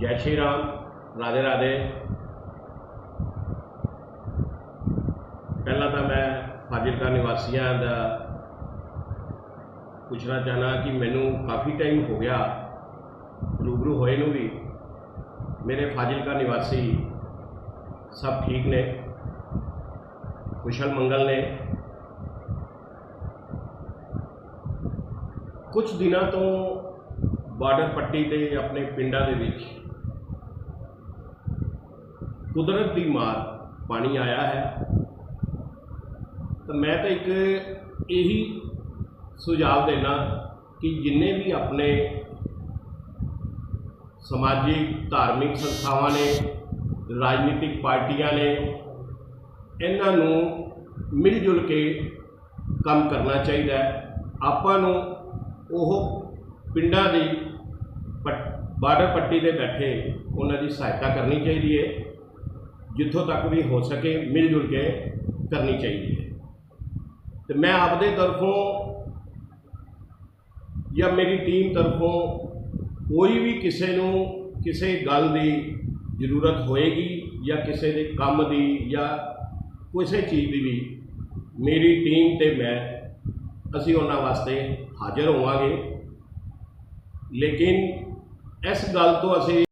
ਜੈ ਸ਼੍ਰੀ ਰਾਮ, ਰਾਧੇ ਰਾਧੇ। ਪਹਿਲਾਂ ਤਾਂ ਮੈਂ ਫਾਜ਼ਿਲਕਾ ਨਿਵਾਸੀਆਂ ਦਾ ਪੁੱਛਣਾ ਚਾਹਨਾ ਕਿ ਮੈਨੂੰ ਕਾਫੀ ਟਾਈਮ ਹੋ ਗਿਆ, ਰੂਬਰੂ ਹੋਏ ਨੂੰ ਵੀ। ਮੇਰੇ ਫਾਜ਼ਿਲਕਾ ਨਿਵਾਸੀ ਸਭ ਠੀਕ ਨੇ, ਕੁਸ਼ਲ ਮੰਗਲ ਨੇ। ਕੁਝ ਦਿਨਾਂ ਤੋਂ ਬਾਰਡਰ ਪੱਟੀ ਤੇ ਆਪਣੇ ਪਿੰਡਾਂ ਦੇ ਵਿੱਚ ਕੁਦਰਤ ਦੀ ਮਾਰ ਪਾਣੀ ਆਇਆ ਹੈ। ਤਾਂ ਮੈਂ ਤਾਂ ਇੱਕ ਇਹੀ ਸੁਝਾਅ ਦੇਣਾ ਕਿ ਜਿੰਨੇ ਵੀ ਆਪਣੇ ਸਮਾਜਿਕ, ਧਾਰਮਿਕ ਸੰਸਥਾਵਾਂ ਨੇ, ਰਾਜਨੀਤਿਕ ਪਾਰਟੀਆਂ ਨੇ, ਇਹਨਾਂ ਨੂੰ ਮਿਲ ਜੁਲ ਕੇ ਕੰਮ ਕਰਨਾ ਚਾਹੀਦਾ ਹੈ। ਆਪਾਂ ਨੂੰ ਉਹ ਪਿੰਡਾਂ ਦੀ ਪੱਟ- ਬਾਰਡਰ ਪੱਟੀ ਤੇ ਬੈਠੇ ਉਹਨਾਂ ਦੀ ਸਹਾਇਤਾ ਕਰਨੀ ਚਾਹੀਦੀ ਹੈ। ਜਿੱਥੋਂ ਤੱਕ ਵੀ ਹੋ ਸਕੇ ਮਿਲ ਜੁਲ ਕੇ ਕਰਨੀ ਚਾਹੀਦੀ ਹੈ। ਤੇ ਮੈਂ ਆਪਦੇ ਤਰਫੋਂ ਜਾਂ ਮੇਰੀ ਟੀਮ ਤਰਫੋਂ ਕੋਈ ਵੀ ਕਿਸੇ ਨੂੰ ਕਿਸੇ ਗੱਲ ਦੀ ਜ਼ਰੂਰਤ ਹੋਏਗੀ ਜਾਂ ਕਿਸੇ ਦੇ ਕੰਮ ਦੀ ਜਾਂ ਕਿਸੇ ਚੀਜ਼ ਦੀ ਵੀ ਮੇਰੀ ਟੀਮ ਤੇ ਮੈਂ ਅਸੀਂ ਉਹਨਾਂ ਵਾਸਤੇ ਹਾਜ਼ਰ ਹੋਵਾਂਗੇ। ਲੇਕਿਨ ਇਸ ਗੱਲ ਤੋਂ ਅਸੀਂ